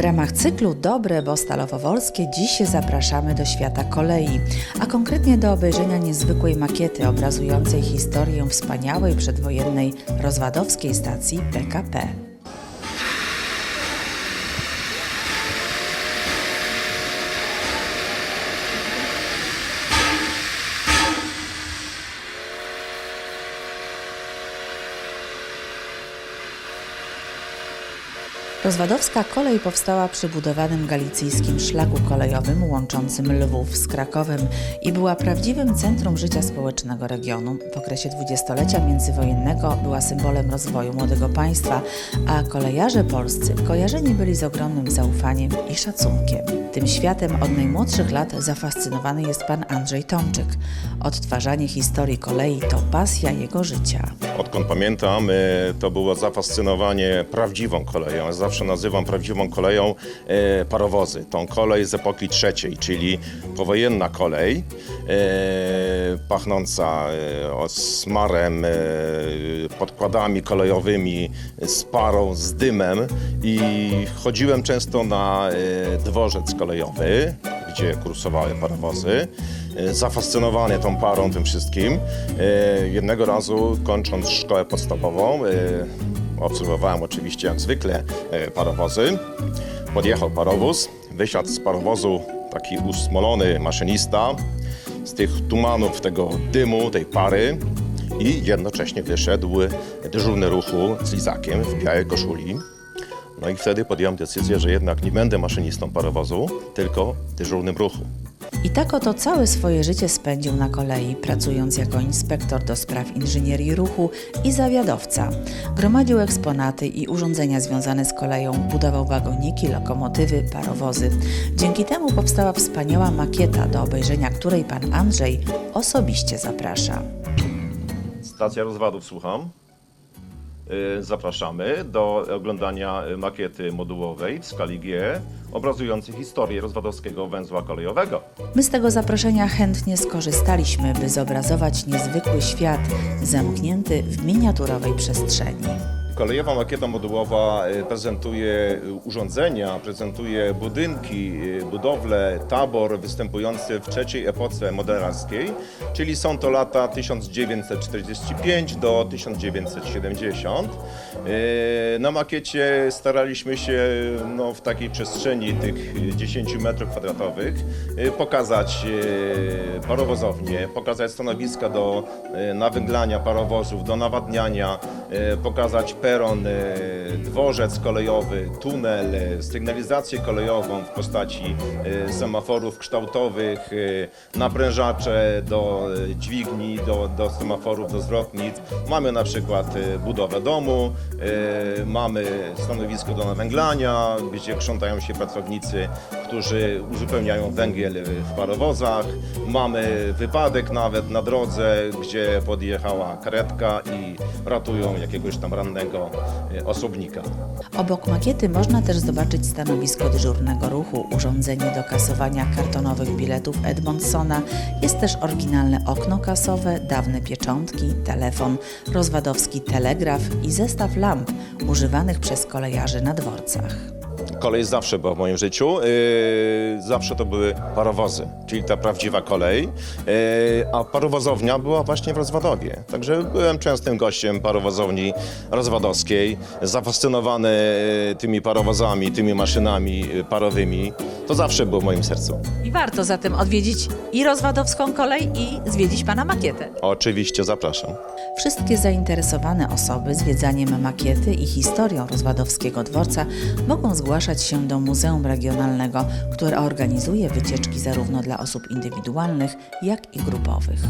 W ramach cyklu Dobre, bo Stalowo-Wolskie dziś zapraszamy do świata kolei, a konkretnie do obejrzenia niezwykłej makiety obrazującej historię wspaniałej przedwojennej rozwadowskiej stacji PKP. Rozwadowska kolej powstała przy budowanym galicyjskim szlaku kolejowym łączącym Lwów z Krakowem i była prawdziwym centrum życia społecznego regionu. W okresie dwudziestolecia międzywojennego była symbolem rozwoju młodego państwa, a kolejarze polscy kojarzeni byli z ogromnym zaufaniem i szacunkiem. Tym światem od najmłodszych lat zafascynowany jest pan Andrzej Tomczyk. Odtwarzanie historii kolei to pasja jego życia. Odkąd pamiętam, e, to było zafascynowanie prawdziwą koleją. Zawsze nazywam prawdziwą koleją e, parowozy. Tą kolej z epoki trzeciej, czyli powojenna kolej, e, pachnąca e, smarem, e, podkładami kolejowymi, z parą, z dymem. I chodziłem często na e, dworzec kolejowy, gdzie kursowały parowozy. E, Zafascynowany tą parą, tym wszystkim. E, Jednego razu kończąc szkołę podstawową, e, obserwowałem oczywiście jak zwykle e, parowozy. Podjechał parowóz, wysiadł z parowozu taki usmolony maszynista z tych tumanów, tego dymu, tej pary i jednocześnie wyszedł dyżurny ruchu z lizakiem w białej koszuli. No i wtedy podjąłem decyzję, że jednak nie będę maszynistą parowozu, tylko dyżurnym ruchu. I tak oto całe swoje życie spędził na kolei, pracując jako inspektor do spraw inżynierii ruchu i zawiadowca. Gromadził eksponaty i urządzenia związane z koleją, budował wagoniki, lokomotywy, parowozy. Dzięki temu powstała wspaniała makieta, do obejrzenia której pan Andrzej osobiście zaprasza. Stacja rozwadów, słucham. Y, Zapraszamy do oglądania makiety modułowej w skali G, obrazującej historię rozwadowskiego węzła kolejowego. My z tego zaproszenia chętnie skorzystaliśmy, by zobrazować niezwykły świat zamknięty w miniaturowej przestrzeni. Kolejowa makieta modułowa y, prezentuje urządzenia, prezentuje budynki, y, budowle, tabor występujący w trzeciej epoce modelarskiej, czyli są to lata 1945 do 1970. Y, Na makiecie staraliśmy się no, w takiej przestrzeni tych 10 metrów kwadratowych pokazać parowozownie, pokazać stanowiska do nawęglania parowozów, do nawadniania, pokazać peron, y, dworzec kolejowy, tunel, y, sygnalizację kolejową w postaci y, semaforów kształtowych, naprężacze do dźwigni, do, do semaforów, do zwrotnic. Mamy na przykład budowę domu, mamy stanowisko do nawęglania, gdzie krzątają się pracownicy, którzy uzupełniają węgiel w parowozach. Mamy wypadek nawet na drodze, gdzie podjechała karetka i ratują jakiegoś tam rannego y, osobnika. Obok makiety można też zobaczyć stanowisko dyżurnego ruchu, urządzenie do kasowania kartonowych biletów Edmondsona. Jest też oryginalne okno kasowe, dawne pieczątki, telefon, rozwadowski telegraf i zestaw lamp używanych przez kolejarzy na dworcach. Kolej zawsze była w moim życiu. Yy, zawsze to były parowozy, czyli ta prawdziwa kolej. Yy, a parowozownia była właśnie w Rozwadowie. Także byłem częstym gościem parowozowni rozwadowskiej, zafascynowany yy, tymi parowozami, tymi maszynami yy, parowymi. To zawsze było w moim sercu. I warto zatem odwiedzić i rozwadowską kolej i zwiedzić pana makietę. Oczywiście zapraszam. Wszystkie zainteresowane osoby zwiedzaniem makiety i historią rozwadowskiego dworca mogą zgłaszać się do Muzeum Regionalnego, które organizuje wycieczki zarówno dla osób indywidualnych, jak i grupowych.